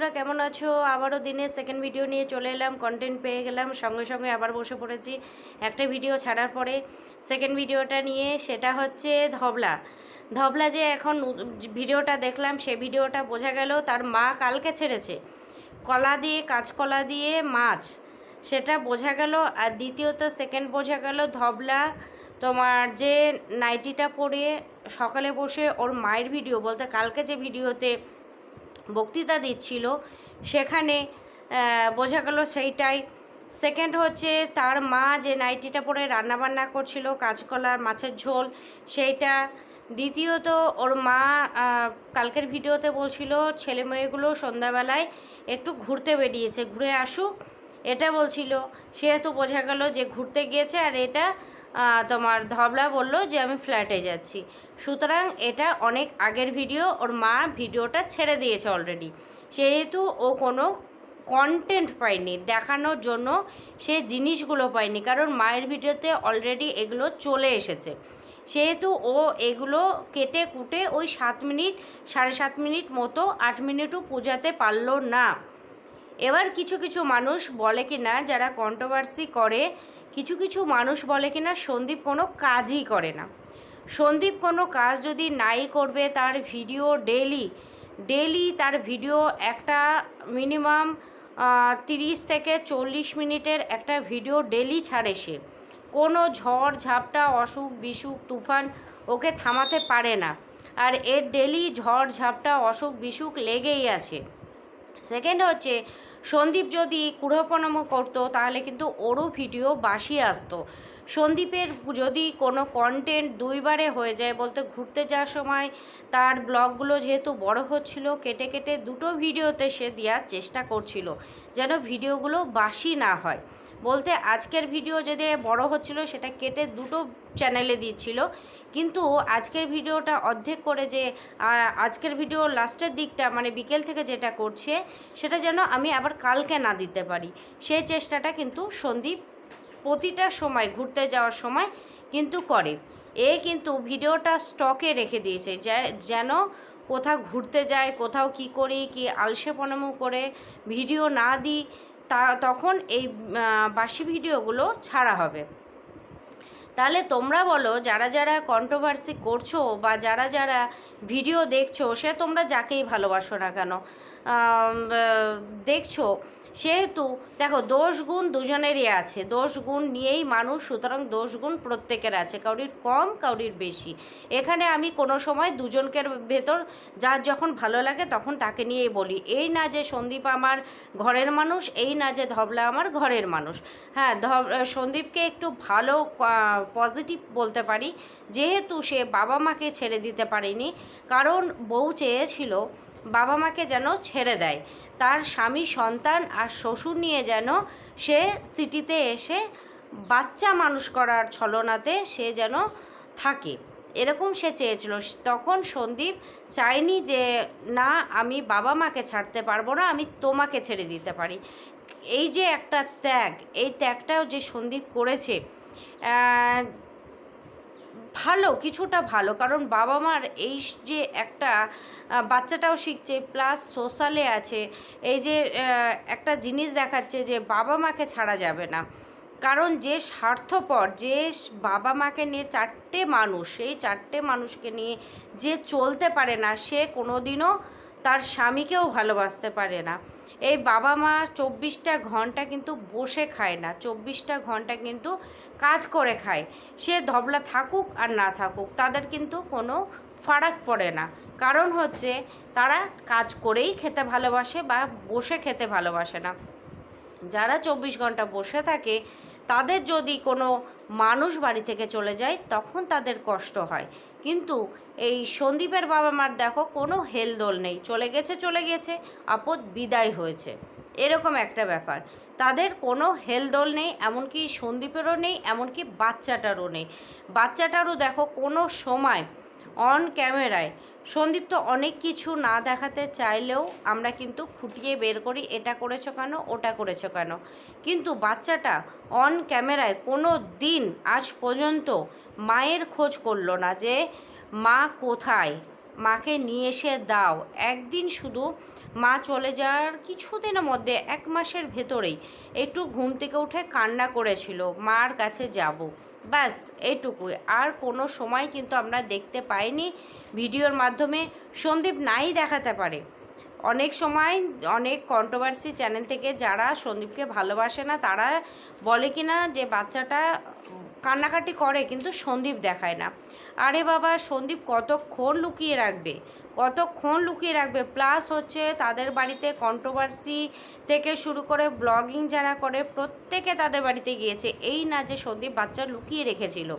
বন্ধুরা, কেমন আছো? আবারও দিনে সেকেন্ড ভিডিও নিয়ে চলে এলাম কন্টেন্ট পেয়ে গেলাম, সঙ্গে সঙ্গে আবার বসে পড়েছি একটা ভিডিও ছাড়ার পরে। সেকেন্ড ভিডিওটা নিয়ে সেটা হচ্ছে ধবলা। ধবলা যে এখন ভিডিওটা দেখলাম, সে ভিডিওটা বোঝা গেল তার মা কালকে ছেড়েছে। কলা দিয়ে, কাঁচকলা দিয়ে মাছ। সেটা বোঝা গেল, আর দ্বিতীয়ত সেকেন্ড বোঝা গেল ধবলা তোমার যে নাইটিটা পরে সকালে বসে ওর মায়ের ভিডিও বলতে কালকে যে ভিডিওতে বক্তৃতা দিচ্ছিল। সেখানে বোঝা গেল সেইটাই। সেকেন্ড হচ্ছে তার মা যে নাইটিটা পরে রান্নাবান্না করছিল, কাঁচকলার মাছের ঝোল, সেইটা। দ্বিতীয়ত ওর মা কালকের ভিডিওতে বলছিল, ছেলে মেয়েগুলো সন্ধ্যাবেলায় একটু ঘুরতে বেরিয়েছে, ঘুরে আসুক। এটা বলছিল। সেহেতু বোঝা গেল যে ঘুরতে গিয়েছে আর এটা তোমার ধবলা বলল যে আমি ফ্ল্যাটে যাচ্ছি। সুতরাং এটা অনেক আগের ভিডিও, ওর মা ভিডিওটা ছেড়ে দিয়েছে অলরেডি সেহেতু ও কোনো কন্টেন্ট পায়নি, দেখানোর জন্য সে জিনিসগুলো পায়নি, কারণ মায়ের ভিডিওতে অলরেডি এগুলো চলে এসেছে। সেহেতু ও এগুলো কেটে কুটে ওই সাত মিনিট, সাড়ে সাত মিনিট মতো, আট মিনিটও পূজাতে পারল না। এবার কিছু কিছু মানুষ বলে কি না যারা কন্ট্রোভার্সি করে কিছু কিছু মানুষ বলে কি না সন্দীপ কোনো কাজই করে না। সন্দীপ কোনো কাজ যদি নাই করবে, তার ভিডিও ডেলি ডেলি তার ভিডিও একটা মিনিমাম তিরিশ থেকে চল্লিশ মিনিটের একটা ভিডিও ডেলি ছাড়ে সে। কোনো ঝড়, ঝাপটা, অসুখ, বিসুখ, তুফান ওকে থামাতে পারে না। আর এর ডেলি ঝড়, ঝাপটা, অসুখ, বিসুখ লেগেই আছে। সেকেন্ড হচ্ছে সন্দীপ যদি কুড়োপনম করতো, তাহলে কিন্তু ওরও ভিডিও বাসি আসতো। সন্দীপের যদি কোনো কন্টেন্ট দুইবারে হয়ে যায় বলতে ঘুরতে যাওয়ার সময় তার ব্লগগুলো যেহেতু বড় হচ্ছিল, কেটে কেটে দুটো ভিডিওতে সে দেওয়ার চেষ্টা করছিল, যেন ভিডিওগুলো বাসি না হয়। বলতে আজকের ভিডিও যদি বড় হচ্ছিল, সেটা কেটে দুটো চ্যানেলে দিচ্ছিল। কিন্তু আজকের ভিডিওটা অর্ধেক করে যে আজকের ভিডিও লাস্টের দিকটা মানে বিকেল থেকে যেটা করছে, সেটা যেন আমি আবার কালকে না দিতে পারি। সেই চেষ্টাটা কিন্তু সন্দীপ প্রতিটা সময়, ঘুরতে যাওয়ার সময় কিন্তু করে। এ কিন্তু ভিডিওটা স্টকে রেখে দিয়েছে যেন কোথাও ঘুরতে যায়, কোথাও কি করি, কি আলসেপনামো করে ভিডিও না দিই তা তখন এই বাসি ভিডিওগুলো ছাড়া হবে। তাহলে তোমরা বলো, যারা যারা কন্ট্রোভার্সি করছ বা যারা যারা ভিডিও দেখছ, সে তোমরা যাকেই ভালোবাসো না কেন? দেখছ সেহেতু, দেখো, দোষ গুণ দুজনেরই আছে। দোষ গুণ নিয়েই মানুষ, সুতরাং দোষ গুণ প্রত্যেকের আছে। কাউরির কম, কাউরির বেশি। এখানে আমি কোনো সময় দুজনকের ভেতর যার যখন ভালো লাগে তখন তাকে নিয়েই বলি। এই না যে সন্দীপ আমার ঘরের মানুষ, এই না যে ধবলা আমার ঘরের মানুষ। হ্যাঁ সন্দীপকে একটু ভালো পজিটিভ বলতে পারি। যেহেতু সে বাবা মাকে ছেড়ে দিতে পারেনি, কারণ বউ চেয়েছিল বাবা মাকে যেন ছেড়ে দেয়। তার স্বামী সন্তান আর শ্বশুর নিয়ে যেন সে সিটিতে এসে বাচ্চা মানুষ করার ছলনাতে সে যেন থাকে। এরকম সে চেয়েছিল। তখন সন্দীপ চায়নি যে, না, আমি বাবা মাকে ছাড়তে পারব না, আমি তোমাকে ছেড়ে দিতে পারি। এই যে একটা ত্যাগ, এই ত্যাগটাও যে সন্দীপ করেছে ভালো, কিছুটা ভালো। কারণ বাবা মার এই যে একটা বাচ্চাটাও শিখছে প্লাস সোশ্যালে আছে, এই যে একটা জিনিস দেখাচ্ছে যে বাবা মাকে ছাড়া যাবে না। কারণ যে স্বার্থপর, যে বাবা মাকে নিয়ে চারটে মানুষ, সেই চারটে মানুষকে নিয়ে যে চলতে পারে না, সে কোনোদিনও তার স্বামীকেও ভালোবাসতে পারে না। এই বাবা মা চব্বিশটা ঘণ্টা কিন্তু বসে খায় না। চব্বিশটা ঘণ্টা কিন্তু কাজ করে খায়। সে ধবলা থাকুক আর না থাকুক, তাদের কিন্তু কোনো ফারাক পড়ে না। কারণ হচ্ছে তারা কাজ করেই খেতে ভালোবাসে বা বসে খেতে ভালোবাসে না। যারা চব্বিশ ঘণ্টা বসে থাকে, তাদের যদি কোনো মানুষ বাড়ি থেকে চলে যায়, তখন তাদের কষ্ট হয়। কিন্তু এই সন্দীপের বাবা মার দেখো কোনো হেলদোল নেই। চলে গেছে চলে গেছে, আপদ বিদায় হয়েছে। এরকম একটা ব্যাপার। তাদের কোনো হেলদোল নেই, এমনকি সন্দীপেরও নেই, এমনকি বাচ্চাটারও নেই। বাচ্চাটারও দেখো কোনো সময় অন ক্যামেরায় সন্দীপ তো অনেক কিছু না দেখাতে চাইলেও আমরা কিন্তু খুঁটিয়ে বের করি, এটা করেছ কেন, ওটা করেছ কেন? কিন্তু বাচ্চাটা অন ক্যামেরায় কোনো দিন আজ পর্যন্ত মায়ের খোঁজ করল না যে, মা কোথায়? মাকে নিয়ে এসে দাও। একদিন শুধু মা চলে যাওয়ার কিছুদিনের মধ্যে, এক মাসের ভেতরেই একটু ঘুম থেকে উঠে কান্না করেছিল, মার কাছে যাব। ব্যাস এইটুকুই আর কোনো সময় কিন্তু আমরা দেখতে পাইনি ভিডিওর মাধ্যমে সন্দীপ নাই দেখাতে পারে। অনেক সময় অনেক কন্ট্রোভার্সি চ্যানেল থেকে যারা সন্দীপকে ভালোবাসে না, তারা বলে কি না যে বাচ্চাটা কান্নাকাটি করে, কিন্তু সন্দীপ দেখায় না। আরে বাবা, সন্দীপ কতক্ষণ লুকিয়ে রাখবে? কতক্ষণ লুকিয়ে রাখবে? প্লাস হচ্ছে তাদের বাড়িতে কন্ট্রোভার্সি থেকে শুরু করে ব্লগিং যারা করে, প্রত্যেকে তাদের বাড়িতে গিয়েছে। এই না যে সন্দীপ বাচ্চা লুকিয়ে রেখেছিল।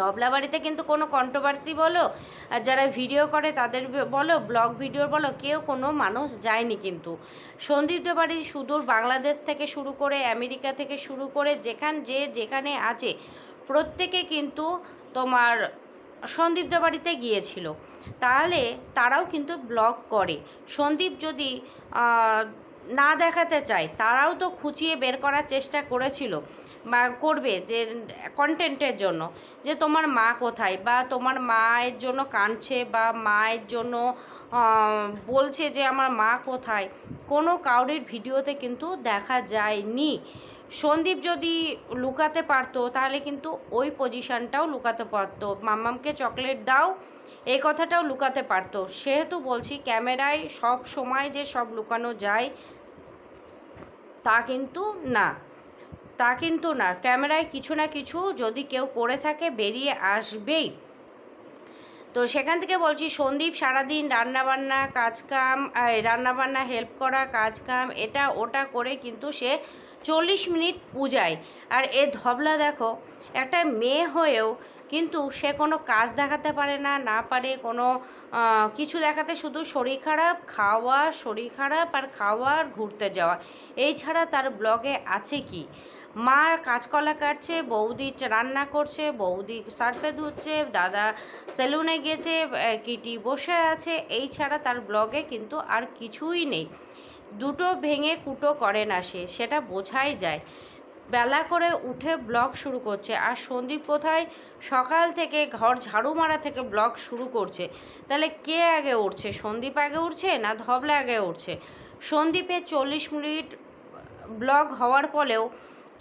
দবলা বাড়িতে কিন্তু কোনো কন্ট্রোভার্সি বলো, আর যারা ভিডিও করে তাদের বলো ব্লগ ভিডিও বলো, কেউ কোনো মানুষ যায়নি কিন্তু। সন্দীপদের বাড়ি সুদূর বাংলাদেশ থেকে শুরু করে আমেরিকা থেকে শুরু করে যেখান যে যেখানে আছে, প্রত্যেকে কিন্তু তোমার সন্দীপদের বাড়িতে গিয়েছিল। তাহলে তারাও কিন্তু ব্লগ করে। সন্দীপ যদি না দেখাতে চায়, তারাও তো খুঁচিয়ে বের করার চেষ্টা করেছিল, বা করবে যে কন্টেন্টের জন্য, যে তোমার মা কোথায়, বা তোমার মায়ের জন্য কাঁদছে, বা মায়ের জন্য বলছে যে আমার মা কোথায়, কোনো কাউরির ভিডিওতে কিন্তু দেখা যায়নি। সন্দীপ যদি লুকাতে পারতো, তাহলে কিন্তু ওই পজিশনটাও লুকাতে পারতো। মাম্মামকে চকলেট দাও, এই কথাটাও লুকাতে পারতো। সেহেতু বলছি, ক্যামেরায় সব সময় যে সব লুকানো যায়, তা কিন্তু না। তা কিন্তু না। ক্যামেরায় কিছু না কিছু যদি কেউ করে থাকে, বেরিয়ে আসবেই। তো সেখান থেকে বলছি, সন্দীপ সারাদিন রান্নাবান্না, কাজকাম রান্নাবান্না হেল্প করা, কাজকাম, এটা ওটা করে কিন্তু সে চল্লিশ মিনিট পূজায়। আর এ ধবলা দেখো, একটা মেয়ে হয়েও কিন্তু সে কোনো কাজ দেখাতে পারে না না পারে কোনো কিছু দেখাতে, শুধু শরীর খারাপ, খাওয়া, শরীর খারাপ আর খাওয়া আর ঘুরতে যাওয়া। এই ছাড়া তার ব্লগে আছে কি? মা কাঁচকলা কাটছে, বৌদি রান্না করছে, বৌদি সার্ফে ধুচ্ছে, দাদা সেলুনে গেছে কিটি বসে আছে। এই ছাড়া তার ব্লগে কিন্তু আর কিছুই নেই। দুটো ভেঙে কুটো করে না সে, সেটা বোঝাই যায়। বেলা করে উঠে ব্লগ শুরু করছে। আর সন্দীপ কোথায়? সকাল থেকে ঘর ঝাড়ু মারা থেকে ব্লগ শুরু করছে। তাহলে কে আগে উঠছে? সন্দীপ আগে উঠছে না ধবলা আগে উঠছে? সন্দীপের চল্লিশ মিনিট ব্লগ হওয়ার ফলেও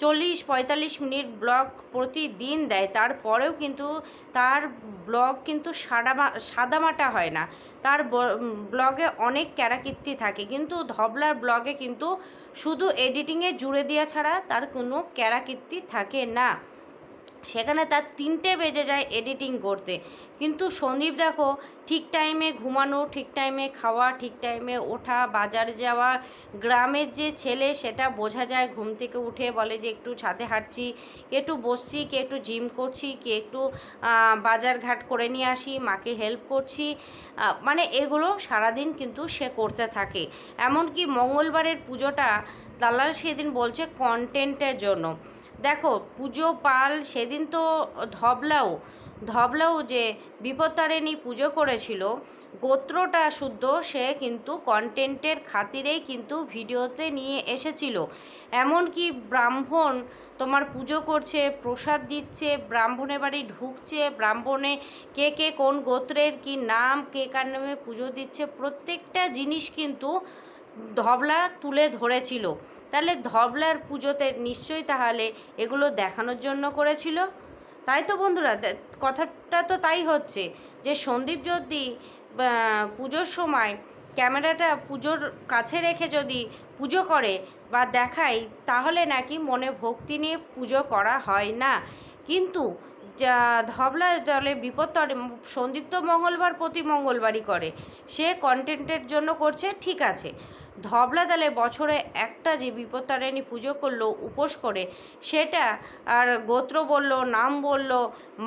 চল্লিশ পঁয়তাল্লিশ মিনিট ব্লগ প্রতিদিন দেয়। তারপরেও কিন্তু তার ব্লগ কিন্তু সাদা সাদামাটা হয় না। তার ব্লগে অনেক ক্যারাকীর্তি থাকে। কিন্তু ধবলার ব্লগে কিন্তু শুধু এডিটিংয়ে জুড়ে দেওয়া ছাড়া তার কোনো ক্যারাকীর্তি থাকে না। সেখানে তার তিনটে বেজে যায় এডিটিং করতে। কিন্তু সন্দীপ দেখো, ঠিক টাইমে ঘুমানো, ঠিক টাইমে খাওয়া, ঠিক টাইমে ওঠা, বাজার যাওয়া, গ্রামের যে ছেলে সেটা বোঝা যায়, ঘুম থেকে উঠে বলে যে একটু ছাদে হাঁটছি, কে একটু বসছি, কে একটু জিম করছি, কে একটু বাজার ঘাট করে নিয়ে আসি, মাকে হেল্প করছি। মানে এগুলো সারাদিন কিন্তু সে করতে থাকে। এমনকি মঙ্গলবারের পুজোটা দালাল সেদিন বলছে কন্টেন্টের জন্য। দেখো, পুজো পাল সেদিন তো ধবলাও ধবলাও যে বিপত্তারিণী পুজো করেছিল, গোত্রটা শুদ্ধ, সে কিন্তু কন্টেন্টের খাতিরেই কিন্তু ভিডিওতে নিয়ে এসেছিল। এমনকি ব্রাহ্মণ তোমার পুজো করছে, প্রসাদ দিচ্ছে, ব্রাহ্মণের বাড়ি ঢুকছে, ব্রাহ্মণে কে কে কোন গোত্রের কি নাম, কে কার নামে পুজো দিচ্ছে, প্রত্যেকটা জিনিস কিন্তু ধবলা তুলে ধরেছিল। তাহলে ধবলার পুজোতে নিশ্চয়ই তাহলে এগুলো দেখানোর জন্য করেছিল? তাই তো বন্ধুরা কথাটা তো তাই হচ্ছে যে সন্দীপ যদি পুজোর সময় ক্যামেরাটা পুজোর কাছে রেখে যদি পুজো করে বা দেখায়, তাহলে নাকি মনে ভক্তি নিয়ে পুজো করা হয় না। কিন্তু যা, ধবলা দলে বিপদ তরে, সন্দীপ তো মঙ্গলবার প্রতি মঙ্গলবারই করে। সে কন্টেন্টের জন্য করছে, ঠিক আছে। ধবলা দলে বছরে একটা যে বিপত্তারিণী পুজো করল, উপোস করে, সেটা আর গোত্র বলল, নাম বলল,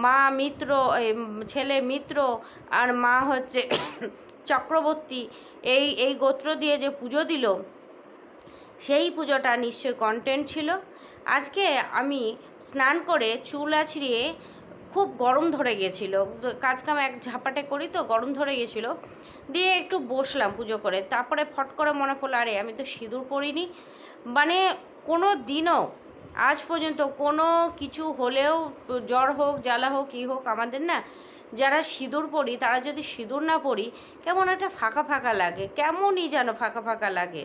মা মিত্র ছেলে মিত্র আর মা হচ্ছে চক্রবর্তী। এই এই গোত্র দিয়ে যে পুজো দিল, সেই পুজোটা নিশ্চয়ই কন্টেন্ট ছিল। আজকে আমি স্নান করে চুল আছড়িয়ে খুব গরম ধরে গেছিল। কাজকাম এক ঝাপাটে করি তো, গরম ধরে গেছিল। দিয়ে একটু বসলাম পুজো করে। তারপরে ফট করে মনে পড়ল, আরে আমি তো সিঁদুর পরিনি। মানে কোনো দিনও, আজ পর্যন্ত কোনো কিছু হলেও, জ্বর হোক, জ্বালা হোক কী হোক, আমাদের না, যারা সিঁদুর পরি, তারা যদি সিঁদুর না পরি, কেমন একটা ফাঁকা ফাঁকা লাগে। কেমনই যেন ফাঁকা ফাঁকা লাগে।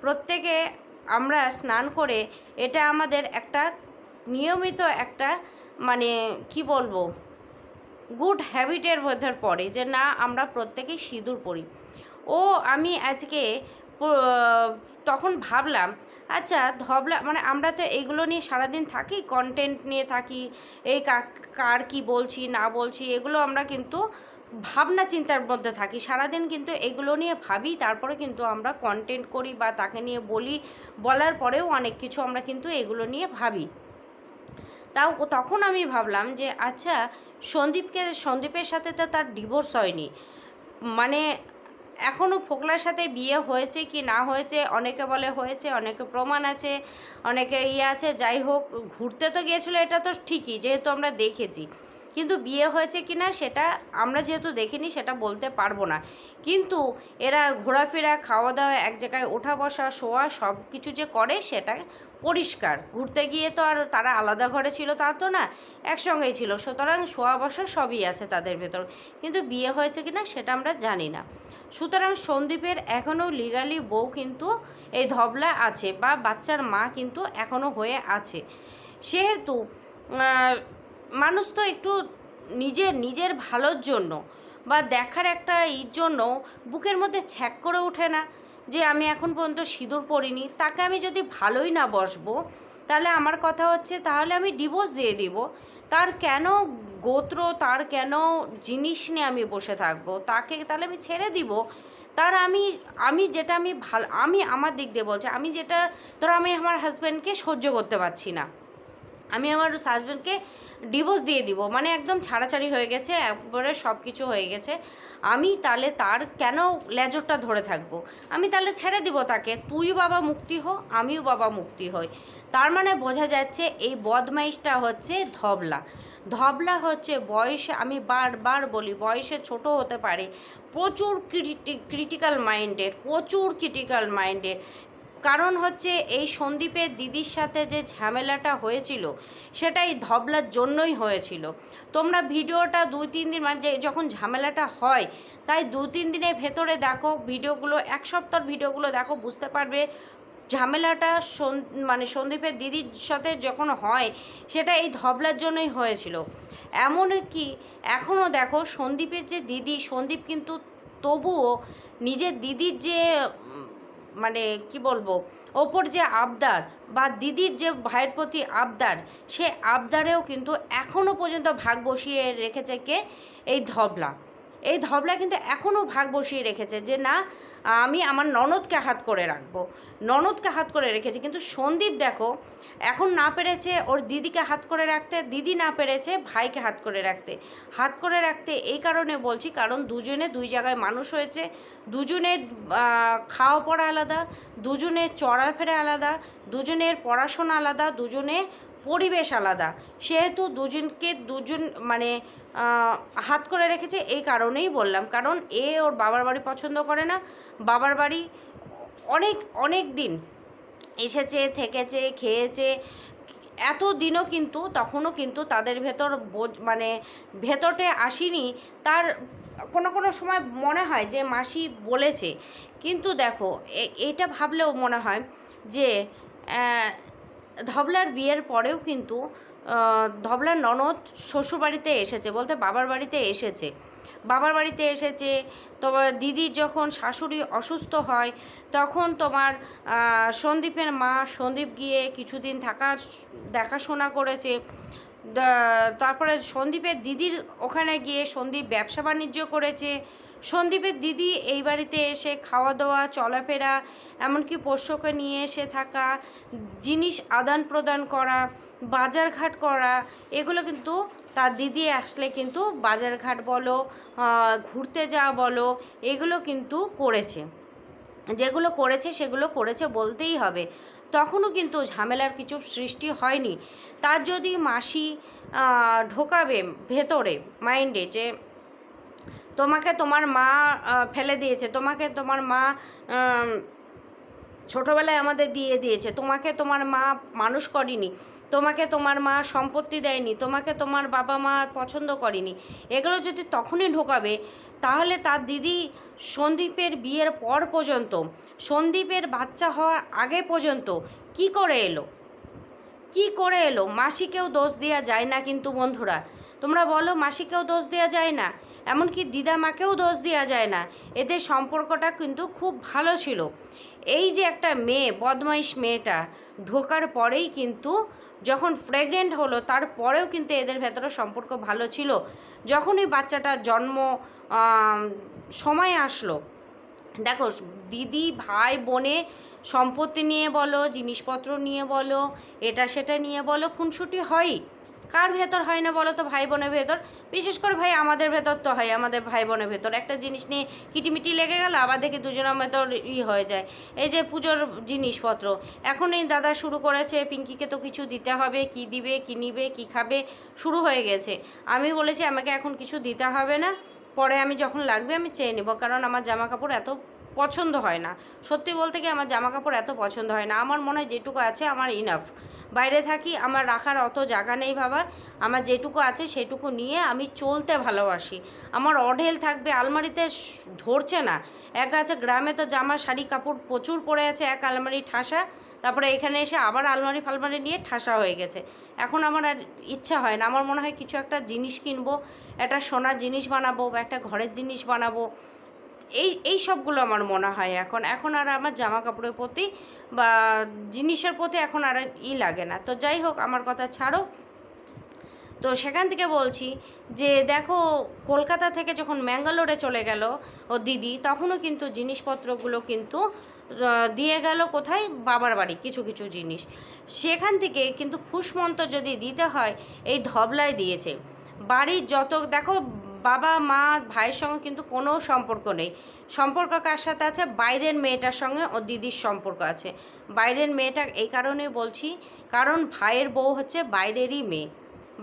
প্রত্যেকে আমরা স্নান করে, এটা আমাদের একটা নিয়মিত একটা মানে কি বলব? গুড হ্যাবিটের মধ্যে পড়ে যে না, আমরা প্রত্যেকেই সিঁদুর পরি। ও, আমি আজকে তখন ভাবলাম আচ্ছা ধবলা মানে আমরা তো এগুলো নিয়ে সারাদিন থাকি কন্টেন্ট নিয়ে থাকি, এই কার কি বলছি, না বলছি, এগুলো আমরা কিন্তু ভাবনা চিন্তার মধ্যে থাকি। সারাদিন কিন্তু এগুলো নিয়ে ভাবি, তারপরে কিন্তু আমরা কন্টেন্ট করি বা তাকে নিয়ে বলি, বলার পরেও অনেক কিছু আমরা কিন্তু এগুলো নিয়ে ভাবি। তাও তখন আমি ভাবলাম যে আচ্ছা সন্দীপকে, সন্দীপের সাথে তো তার ডিভোর্স হয়নি। মানে এখনও ফোকলার সাথে বিয়ে হয়েছে কি না হয়েছে, অনেকে বলে হয়েছে, অনেকে প্রমাণ আছে, অনেকে ইয়ে আছে, যাই হোক, ঘুরতে তো গিয়েছিল, এটা তো ঠিকই, যেহেতু আমরা দেখেছি। কিন্তু বিয়ে হয়েছে কি না, সেটা আমরা যেহেতু দেখিনি, সেটা বলতে পারব না। কিন্তু এরা ঘোরাফেরা খাওয়া দাওয়া এক জায়গায় ওঠা বসা শোয়া সব কিছু যে করে, সেটা পরিষ্কার। ঘুরতে গিয়ে তো আর তারা আলাদা ঘরে ছিল তা তো না, একসঙ্গেই ছিল। সুতরাং শোয়া বসা সবই আছে তাদের ভেতর। কিন্তু বিয়ে হয়েছে কি না সেটা আমরা জানি না। সুতরাং সন্দীপের এখনও লিগালি বউ কিন্তু এই ধবলা আছে বা বাচ্চার মা কিন্তু এখনও হয়ে আছে। সেহেতু মানুষ তো একটু নিজের নিজের ভালোর জন্য বা দেখার একটা ইর জন্য বুকের মধ্যে ছ্যাক করে ওঠে না। যে আমি এখন পর্যন্ত সিঁদুর পরিনি, তাকে আমি যদি ভালোই না বসবো, তাহলে আমার কথা হচ্ছে তাহলে আমি ডিভোর্স দিয়ে দিব। তার কেন গোত্র, তার কেন জিনিস নিয়ে আমি বসে থাকব, তাকে তাহলে আমি ছেড়ে দিব। তার আমি আমি যেটা আমি ভালো, আমি আমার দিক দিয়ে বলছি, আমি যেটা, ধরো আমি আমার হাজব্যান্ডকে সহ্য করতে পারছি না। আমি আমার হাজব্যান্ডকে ডিভোর্স দিয়ে দিব। মানে একদম ছাড়াছাড়ি হয়ে গেছে, একবারে সব কিছু হয়ে গেছে। আমি তাহলে তার কেন লেজরটা ধরে থাকব? আমি তাহলে ছেড়ে দিব তাকে। তুই বাবা মুক্তি হো, আমিও বাবা মুক্তি হই। তার মানে বোঝা যাচ্ছে এই বদমাইশটা হচ্ছে ধবলা। ধবলা হচ্ছে বয়সে, আমি বারবার বলি, বয়সে ছোট হতে পারে। প্রচুর ক্রিটিক্যাল মাইন্ডের প্রচুর ক্রিটিক্যাল মাইন্ডের কারণ হচ্ছে এই সন্দীপের দিদির সাথে যে ঝামেলাটা হয়েছিল, সেটাই ধবলার জন্যই হয়েছিল। তোমরা ভিডিওটা দুই, তিন দিন মানে যখন ঝামেলাটা হয়, তাই দু তিন দিনের ভেতরে দেখো ভিডিওগুলো, এক সপ্তাহ ভিডিওগুলো দেখো, বুঝতে পারবে ঝামেলাটা মানে সন্দীপের দিদির সাথে যখন হয়, সেটা এই ধবলার জন্যই হয়েছিল। এমন কি এখনও দেখো সন্দীপের যে দিদি, সন্দীপ কিন্তু তবুও নিজের দিদির যে মানে কি বলব, ওপর যে আবদার বা দিদির যে ভাইয়ের প্রতি আবদার, সে আবদারেও কিন্তু এখনও পর্যন্ত ভাগ বসিয়ে রেখেছে কে? এই ধবলা। এই ধবলা কিন্তু এখনও ভাগ বসিয়ে রেখেছে যে না, আমি আমার ননদকে হাত করে রাখব। ননদকে হাত করে রেখেছে। কিন্তু সন্দীপ দেখো, এখন না পেরেছে ওর দিদিকে হাত করে রাখতে, দিদি না পেরেছে ভাইকে হাত করে রাখতে। হাত করে রাখতে এই কারণে বলছি, কারণ দুজনে দুই জায়গায় মানুষ হয়েছে। দুজনের খাওয়া পড়া আলাদা, দুজনের চলাফেরা আলাদা, দুজনের পড়াশোনা আলাদা, দুজনে পরিবেশ আলাদা। সেহেতু দুজনকে দুজন মানে হাত করে রেখেছে এই কারণেই বললাম। কারণ এ ওর বাবার বাড়ি পছন্দ করে না। বাবার বাড়ি অনেক অনেক দিন এসেছে, থেকেছে, খেয়েছে। এত দিনও কিন্তু, তখনও কিন্তু তাদের ভেতর মানে ভেতরে আসেনি। তার কোনো কোনো সময় মনে হয় যে মাসি বলেছে। কিন্তু দেখো এটা ভাবলেও মনে হয় যে ধবলার বিয়ের পরেও কিন্তু ধবলার ননদ শ্বশুরবাড়িতে এসেছে বলতে বাবার বাড়িতে এসেছে। বাবার বাড়িতে এসেছে, তোমার দিদির যখন শাশুড়ি অসুস্থ হয়, তখন তোমার সন্দীপের মা সন্দীপ গিয়ে কিছুদিন থাকা দেখাশোনা করেছে। তারপরে সন্দীপের দিদির ওখানে গিয়ে সন্দীপ ব্যবসা বাণিজ্য করেছে। সন্দীপের দিদি এই বাড়িতে এসে খাওয়া দাওয়া চলাফেরা, এমনকি পোষ্যকে নিয়ে এসে থাকা, জিনিস আদান প্রদান করা, বাজারঘাট করা, এগুলো কিন্তু তার দিদি আসলে কিন্তু বাজারঘাট বলো ঘুরতে যাওয়া বলো, এগুলো কিন্তু করেছে। যেগুলো করেছে সেগুলো করেছে বলতেই হবে। তখনও কিন্তু ঝামেলার কিছু সৃষ্টি হয়নি। তার যদি মাসি ঢোকাবে ভেতরে মাইন্ডে যে তোমাকে তোমার মা ফেলে দিয়েছে। তোমাকে তোমার মা ছোটোবেলায় আমাদের দিয়ে দিয়েছে। তোমাকে তোমার মা মানুষ করেনি। তোমাকে তোমার মা সম্পত্তি দেয়নি। তোমাকে তোমার বাবা মা পছন্দ করেনি। এগুলো যদি তখনই ঢোকাবে, তাহলে তার দিদি সন্দীপের বিয়ের পর পর্যন্ত, সন্দীপের বাচ্চা হওয়ার আগে পর্যন্ত কি করে এলো? কি করে এলো? মাসিকেও দোষ দেওয়া যায় না কিন্তু বন্ধুরা। তোমরা বলো, মাসিকেও দোষ দেওয়া যায় না? এমনকি দিদা মাকেও দোষ দেওয়া যায় না। এদের সম্পর্কটা কিন্তু খুব ভালো ছিল। এই যে একটা মেয়ে, বদমাইশ মেয়েটা, ঢোকার পরেই কিন্তু যখন প্রেগনেন্ট হলো, তারপরেও কিন্তু এদের ভেতরে সম্পর্ক ভালো ছিল। যখনই বাচ্চাটার জন্ম সময় আসলো, দেখো, দিদি, ভাই, বোনে সম্পত্তি নিয়ে বলো, জিনিসপত্র নিয়ে বলো, এটা সেটা নিয়ে বলো, খুনসুটি হয়ই। কার ভেতর হয় না বলো তো ভাই বোনের ভেতর? বিশেষ করে ভাই, আমাদের ভেতর তো হয়, আমাদের ভাই বোনের ভেতর। একটা জিনিস নিয়ে কিটিমিটি লেগে গেল, আবার দেখি দুজনের ভেতর ই হয়ে যায়। এই যে পুজোর জিনিসপত্র, এখন এই দাদা শুরু করেছে, পিঙ্কিকে তো কিছু দিতে হবে, কি দিবে, কি নিবে, কি খাবে, শুরু হয়ে গেছে। আমি বলেছি, আমাকে এখন কিছু দিতে হবে না, পরে আমি যখন লাগবে আমি চেয়ে নেব, কারণ আমার জামা কাপড় এত পছন্দ হয় না। সত্যি বলতে কি, আমার জামা কাপড় এত পছন্দ হয় না, আমার মনে হয় যেটুকু আছে, আমার ইনাফ বাইরে থাকি, আমার রাখার অত জায়গা নেই বাবা। আমার যেটুকু আছে সেটুকু নিয়ে আমি চলতে ভালোবাসি। আমার অঢেল থাকবে, আলমারিতে ধরছে না। এক আছে গ্রামে তো জামা, শাড়ি, কাপড় প্রচুর পড়ে আছে, এক আলমারি ঠাসা। তারপরে এখানে এসে আবার আলমারি ফালমারি নিয়ে ঠাসা হয়ে গেছে। এখন আমার আর ইচ্ছা হয় না। আমার মনে হয় কিছু একটা জিনিস কিনবো, একটা সোনার জিনিস বানাবো, বা একটা ঘরের জিনিস বানাবো। এই এই সবগুলো আমার মনে হয় এখন। এখন আর আমার জামা কাপড়ের প্রতি বা জিনিসের প্রতি এখন আর ই লাগে না। তো যাই হোক, আমার কথা ছাড়ো। তো সেখান থেকে বলছি যে, দেখো, কলকাতা থেকে যখন ম্যাঙ্গালোরে চলে গেল ও দিদি, তখনও কিন্তু জিনিসপত্রগুলো কিন্তু দিয়ে গেল কোথায়? বাবার বাড়ি, কিছু কিছু জিনিস। সেখান থেকে কিন্তু ফুসমন্ত যদি দিতে হয়, এই ধবলায় দিয়েছে। বাড়ির যত, দেখো বাবা, মা, ভাইয়ের সঙ্গে কিন্তু কোনো সম্পর্ক নেই। সম্পর্ক কার সাথে আছে? বাইরের মেয়েটার সঙ্গে ও দিদির সম্পর্ক আছে। বাইরের মেয়েটা এই কারণেই বলছি, কারণ ভাইয়ের বউ হচ্ছে বাইরেরই মেয়ে।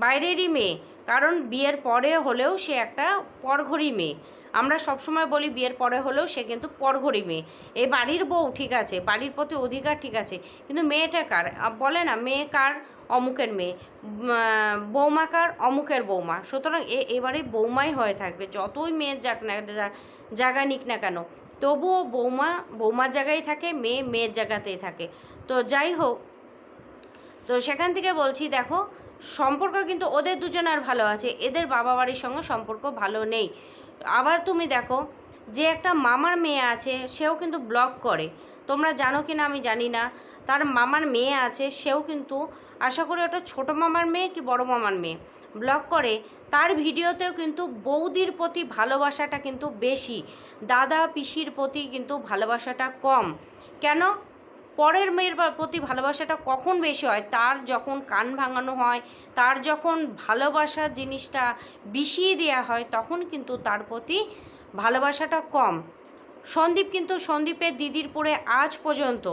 বাইরেরই মেয়ে, কারণ বিয়ের পরে হলেও সে একটা পরঘরি মেয়ে। আমরা সবসময় বলি বিয়ের পরে হলেও সে কিন্তু পরঘরি মেয়ে। এই বাড়ির বউ ঠিক আছে, বাড়ির প্রতি অধিকার ঠিক আছে, কিন্তু মেয়েটা কার? বলে না, মেয়ে কার? অমুকের মেয়ে। উম, আহ, বৌমা কার অমুকের বৌমা। সুতরাং এ এবারে বৌমাই হয়ে থাকবে। যতই মেয়ের যাক না জায়গা নিক না কেন তবুও বৌমা বৌমার জায়গায় থাকে মেয়ে মেয়ের জায়গাতেই থাকে। তো যাই হোক তো সেখান থেকে বলছি দেখো সম্পর্ক কিন্তু ওদের দুজনের ভালো আছে এদের বাবা বাড়ির সঙ্গে সম্পর্ক ভালো নেই। আবার তুমি দেখো যে একটা মামার মেয়ে আছে সেও কিন্তু ব্লগ করে। তোমরা জানো কি না আমি জানি না। তার মামার মেয়ে আছে, সেও কিন্তু আশা করি ওটা ছোট মামার মেয়ে কি বড় মামার মেয়ে? ব্লগ করে, তার ভিডিওতেও কিন্তু বৌদির প্রতি ভালোবাসাটা কিন্তু বেশি, দাদা পিসির প্রতি কিন্তু ভালোবাসাটা কম। কেন? পরের মেয়ের প্রতি ভালোবাসাটা কখন বেশি হয়? তার যখন কান ভাঙানো হয়, তার যখন ভালোবাসার জিনিসটা বিষিয়ে দেওয়া হয়, তখন কিন্তু তার প্রতি ভালোবাসাটা কম। সন্দীপ কিন্তু সন্দীপের দিদির পরে আজ পর্যন্ত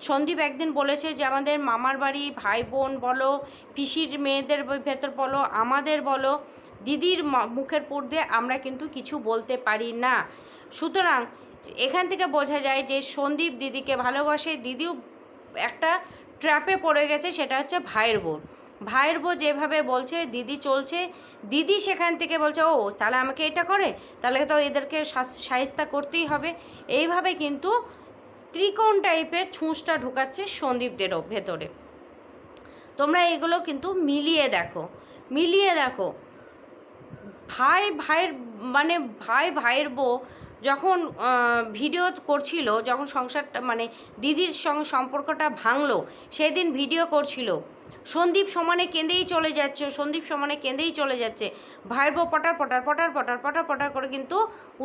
সন্দীপ একদিন বলেছে যে, আমাদের মামার বাড়ি, ভাই বোন বলো, পিসির মেয়েদের ভেতর বলো, আমাদের বলো, দিদির মুখের পর দিয়ে আমরা কিন্তু কিছু বলতে পারি না। সুতরাং এখান থেকে বোঝা যায় যে, সন্দীপ দিদিকে ভালোবাসে। দিদিও একটা ট্র্যাপে পড়ে গেছে, সেটা হচ্ছে ভাইয়ের বউ। ভাইয়ের বউ যেভাবে বলছে, দিদি চলছে। দিদি সেখান থেকে বলছে, ও, তাহলে আমাকে এটা করে? তাহলে তো এদেরকে সাহিস্তা করতেই হবে। এইভাবে কিন্তু ত্রিকোণ টাইপের ছুঁচটা ঢুকাচ্ছে সন্দীপদেরও ভেতরে। তোমরা এগুলো কিন্তু মিলিয়ে দেখো মিলিয়ে দেখো। ভাই ভাইয়ের মানে ভাই ভাইয়ের বউ যখন ভিডিও করছিল, যখন সংসারটা মানে দিদির সঙ্গে সম্পর্কটা ভাঙলো, সেদিন ভিডিও করছিল। সন্দীপ সমানে কেঁদেই চলে যাচ্ছে, সন্দীপ সমানে কেঁদেই চলে যাচ্ছে। ভাইয়ের বউ পটার পটার পটার পটার পটার পটার করে কিন্তু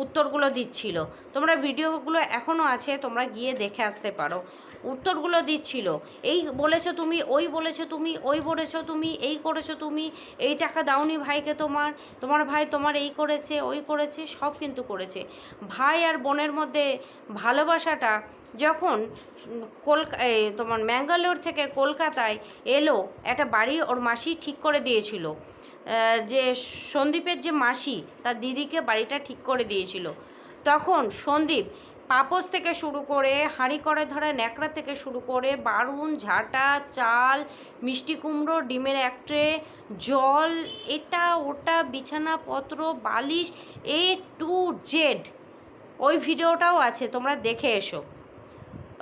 উত্তরগুলো দিচ্ছিল। তোমরা ভিডিওগুলো এখনও আছে, তোমরা গিয়ে দেখে আসতে পারো। উত্তরগুলো দিচ্ছিল। এই বলেছ তুমি, ওই বলেছ তুমি, ওই বলেছ তুমি, এই করেছ তুমি, এই টাকা দাওনি ভাইকে তোমার তোমার ভাই তোমার এই করেছে, ওই করেছে, সব কিন্তু করেছে। ভাই আর বোনের মধ্যে ভালোবাসাটা যখন কলকা তোমার ম্যাঙ্গালোর থেকে কলকাতায় এলো, একটা বাড়ি ওর মাসি ঠিক করে দিয়েছিল। যে সন্দীপের যে মাসি, তার দিদিকে বাড়িটা ঠিক করে দিয়েছিল। তখন সন্দীপ পাপোস থেকে শুরু করে, হাঁড়ি করে ধরা, ন্যাকড়া থেকে শুরু করে, বারুন, ঝাঁটা, চাল, মিষ্টি কুমড়ো, ডিমের এক ট্রে জল, এটা, ওটা, বিছানাপত্র, বালিশ, এ টু জেড। ওই ভিডিওটাও আছে, তোমরা দেখে এসো।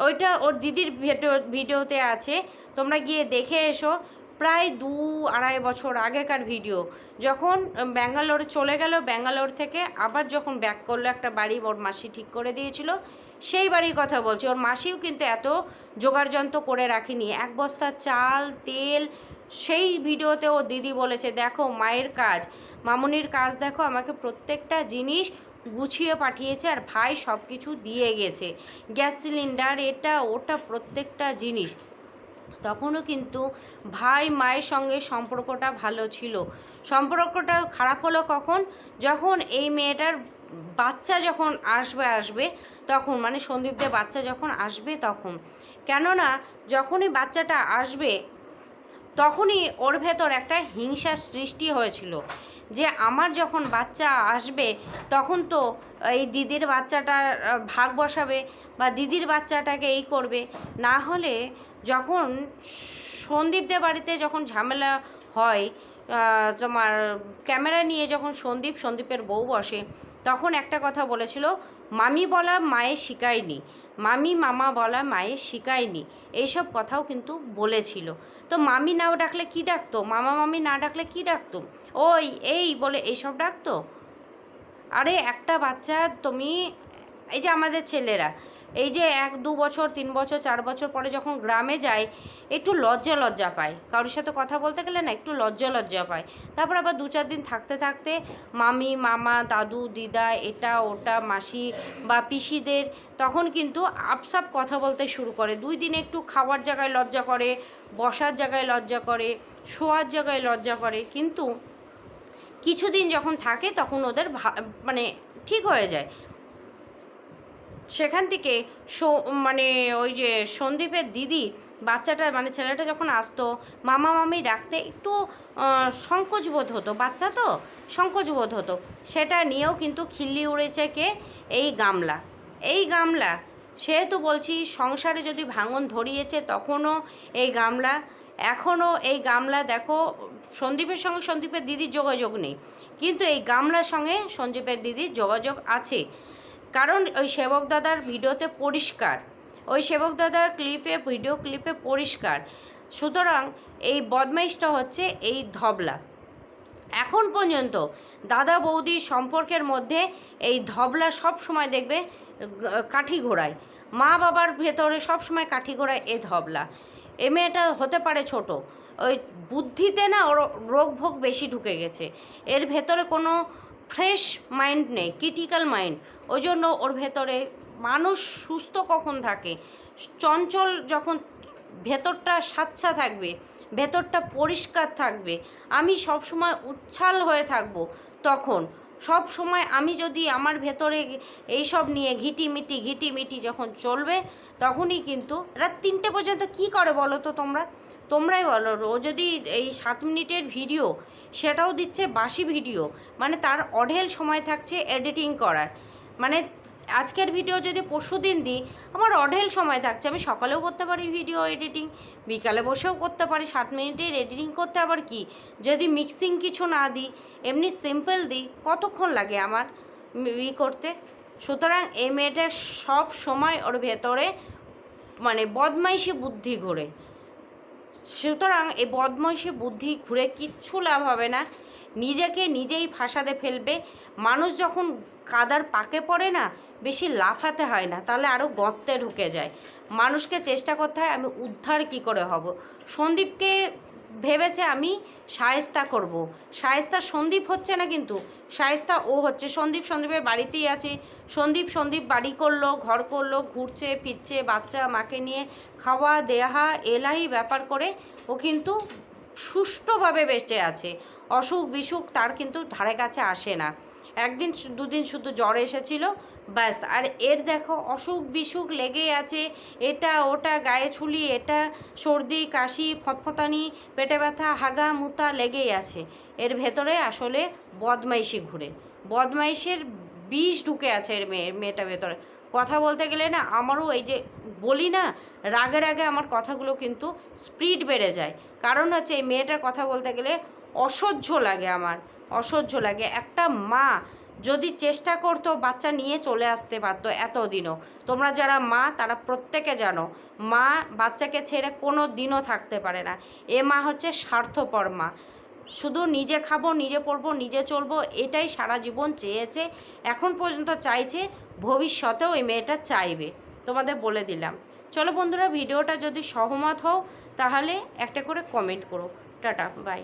ওইটা ওর দিদির ভিডিও ভিডিওতে আছে। তোমরা গিয়ে দেখে এসো। প্রায় দু আড়াই বছর আগেকার ভিডিও। যখন ব্যাঙ্গালোর চলে গেল, ব্যাঙ্গালোর থেকে আবার যখন ব্যাক করল, একটা বাড়ি ওর মাসি ঠিক করে দিয়েছিল। সেই বাড়ির কথা বলছি। ওর মাসিও কিন্তু এত জোগাড়যন্ত্র করে রাখিনি। এক বস্তা চাল, তেল, সেই ভিডিওতে ও দিদি বলেছে, দেখো, মায়ের কাজ। মামুনির কাজ দেখো, আমাকে প্রত্যেকটা জিনিস গুছিয়ে পাঠিয়েছে আর ভাই সব কিছু দিয়ে গেছে। গ্যাস সিলিন্ডার, এটা, ওটা প্রত্যেকটা জিনিস। তখনও কিন্তু ভাই মায়ের সঙ্গে সম্পর্কটা ভালো ছিল। সম্পর্কটা খারাপ হলো কখন? যখন এই মেয়েটার বাচ্চা যখন আসবে আসবে তখন মানে সন্দীপদের বাচ্চা যখন আসবে তখন। কেননা, যখনই বাচ্চাটা আসবে, তখনই ওর ভেতর একটা হিংসার সৃষ্টি হয়েছিল। যে আমার যখন বাচ্চা আসবে, তখন তো এই দিদির বাচ্চাটার ভাগ বসাবে বা দিদির বাচ্চাটাকে এই করবে। না হলে যখন সন্দীপদের বাড়িতে যখন ঝামেলা হয় তোমার ক্যামেরা নিয়ে যখন সন্দীপ সন্দীপের বউ বসে, তখন একটা কথা বলেছিল, মামি বলা মায়ে শিখায়নি। মামি, মামা বলা মায়ে শিখায়নি এইসব কথাও কিন্তু বলেছিল। তো মামি নাও ডাকলে কি ডাকতো? মামা, মামি না ডাকলে কি ডাকতো? ওই, এই বলে এইসব ডাকতো? আরে একটা বাচ্চা তুমি, এই যে আমাদের ছেলেরা এই যে এক, দু বছর, তিন বছর, চার বছর পরে যখন গ্রামে যায়, একটু লজ্জা লজ্জা পায়। কারোর সাথে কথা বলতে গেলে না একটু লজ্জা লজ্জা পায়। তারপর আবার দু চার দিন থাকতে থাকতে মামি, মামা, দাদু, দিদা, এটা, ওটা, মাসি বা পিসিদের তখন কিন্তু আপসাপ কথা বলতে শুরু করে। দুই দিন একটু খাওয়ার জায়গায় লজ্জা করে, বসার জায়গায় লজ্জা করে, শোয়ার জায়গায় লজ্জা করে। কিন্তু কিছুদিন যখন থাকে তখন ওদের মানে ঠিক হয়ে যায়। সেখান থেকে মানে ওই যে সন্দীপের দিদি বাচ্চাটা মানে ছেলেটা যখন আসতো, মামা মামি ডাকতে একটু সংকোচ বোধ হতো, বাচ্চা তো, সংকোচ বোধ হতো। সেটা নিয়েও কিন্তু খিল্লি উড়েছে কে? এই গামলা। এই গামলা। সেহেতু বলছি, সংসারে যদি ভাঙন ধরিয়েছে, তখনও এই গামলা, এখনও এই গামলা দেখো, সন্দীপের সঙ্গে সন্দীপের দিদির যোগাযোগ নেই। কিন্তু এই গামলার সঙ্গে সন্দীপের দিদির যোগাযোগ আছে। কারণ ওই সেবক দাদার ভিডিওতে পরিষ্কার, ওই সেবক দাদার ক্লিপে ভিডিও ক্লিপে পরিষ্কার। সুতরাং এই বদমাইশটা হচ্ছে এই ধবলা। এখন পর্যন্ত দাদা বৌদির সম্পর্কের মধ্যে এই ধবলা সব সময় দেখবে কাঠি ঘোড়ায়। মা বাবার ভেতরে সব সময় কাঠি ঘোড়ায় এ ধবলা। এ মেয়েটা হতে পারে ছোট। ওই বুদ্ধিতে না ওর রোগ ভোগ বেশি ঢুকে গেছে। এর ভেতরে কোনো ফ্রেশ মাইন্ড নেই, ক্রিটিক্যাল মাইন্ড। ওই জন্য ওর ভেতরে মানুষ সুস্থ কখন থাকে? চঞ্চল যখন ভেতরটা স্বাচ্ছা থাকবে, ভেতরটা পরিষ্কার থাকবে, আমি সব সময় উচ্ছ্বাল হয়ে থাকব তখন। সব সময় আমি যদি আমার ভেতরে এইসব নিয়ে ঘিটিমিটি ঘিটিমিটি যখন চলবে, তখনই কিন্তু রাত তিনটে পর্যন্ত কি করে বলো তো তোমরা? তোমরাই বলো, ও যদি এই সাত মিনিটের ভিডিও, সেটাও দিচ্ছে বাসি ভিডিও মানে তার অঢেল সময় থাকছে এডিটিং করার। মানে আজকের ভিডিও যদি পরশু দিন দিই, আমার অঢেল সময় থাকছে, আমি সকালেও করতে পারি ভিডিও এডিটিং, বিকালে বসেও করতে পারি, সাত মিনিটের এডিটিং করতে আবার কি? যদি মিক্সিং কিছু না দিই, এমনি সিম্পল দিই, কতক্ষণ লাগে আমার ই করতে? সুতরাং এই মেয়েটার সব সময় ওর ভেতরে মানে বদমাইশি বুদ্ধি ঘোরে। সুতরাং এই বদমাইশি বুদ্ধি ঘুরে কিচ্ছু লাভ হবে না। নিজেকে নিজেই ফাঁসাতে ফেলবে। মানুষ যখন কাদার পাকে পড়ে না, বেশি লাফাতে হয় না, তাহলে আরও গর্তে ঢুকে যায়। মানুষকে চেষ্টা করতে হয়, আমি উদ্ধার কি করে হব? সন্দীপকে ভেবেছে আমি শায়েস্তা করব। সায়স্তা সন্দীপ হচ্ছে না কিন্তু, সায়স্তা ও হচ্ছে। সন্দীপ সন্দীপের বাড়িতেই আছে। সন্দীপ সন্দীপ বাড়ি করল, ঘর করল, ঘুরছে, ফিরছে, বাচ্চা, মাকে নিয়ে খাওয়া দেহা এলাহি ব্যাপার করে ও কিন্তু সুষ্ঠুভাবে বেঁচে আছে। অসুখ বিসুখ তার কিন্তু ধারে কাছে আসে না। একদিন দুদিন শুধু জ্বর এসেছিল, ব্যাস। আর এর দেখো, অসুখ বিসুখ লেগেই আছে। এটা, ওটা, গায়ে ছুলি, এটা, সর্দি, কাশি, ফতফতানি, পেটে ব্যথা, হাগা, মুতা লেগেই আছে। এর ভেতরে আসলে বদমাইশি ঘুরে। বদমাইশের বিষ ঢুকে আছে এর মেয়ে, মেয়েটার ভেতরে। কথা বলতে গেলে না, আমারও এই যে বলি না, রাগে রাগে আমার কথাগুলো কিন্তু স্পিড বেড়ে যায়। কারণ হচ্ছে এই মেয়েটার কথা বলতে গেলে অসহ্য লাগে আমার। অসহ্য লাগে। একটা মা যদি চেষ্টা করতো বাচ্চা নিয়ে চলে আসতে পারতো এতদিনও। তোমরা যারা মা, তারা প্রত্যেকে জানো, মা বাচ্চাকে ছেড়ে কোনো দিনও থাকতে পারে না। এ মা হচ্ছে স্বার্থপর মা। শুধু নিজে খাব, নিজে পড়ব, নিজে চলবো, এটাই সারা জীবন চেয়েছে, এখন পর্যন্ত চাইছে, ভবিষ্যতেও এই মেয়েটা চাইবে। তোমাদের বলে দিলাম। চলো বন্ধুরা, ভিডিওটা যদি সহমত হও, তাহলে একটা করে কমেন্ট করো। Tata bye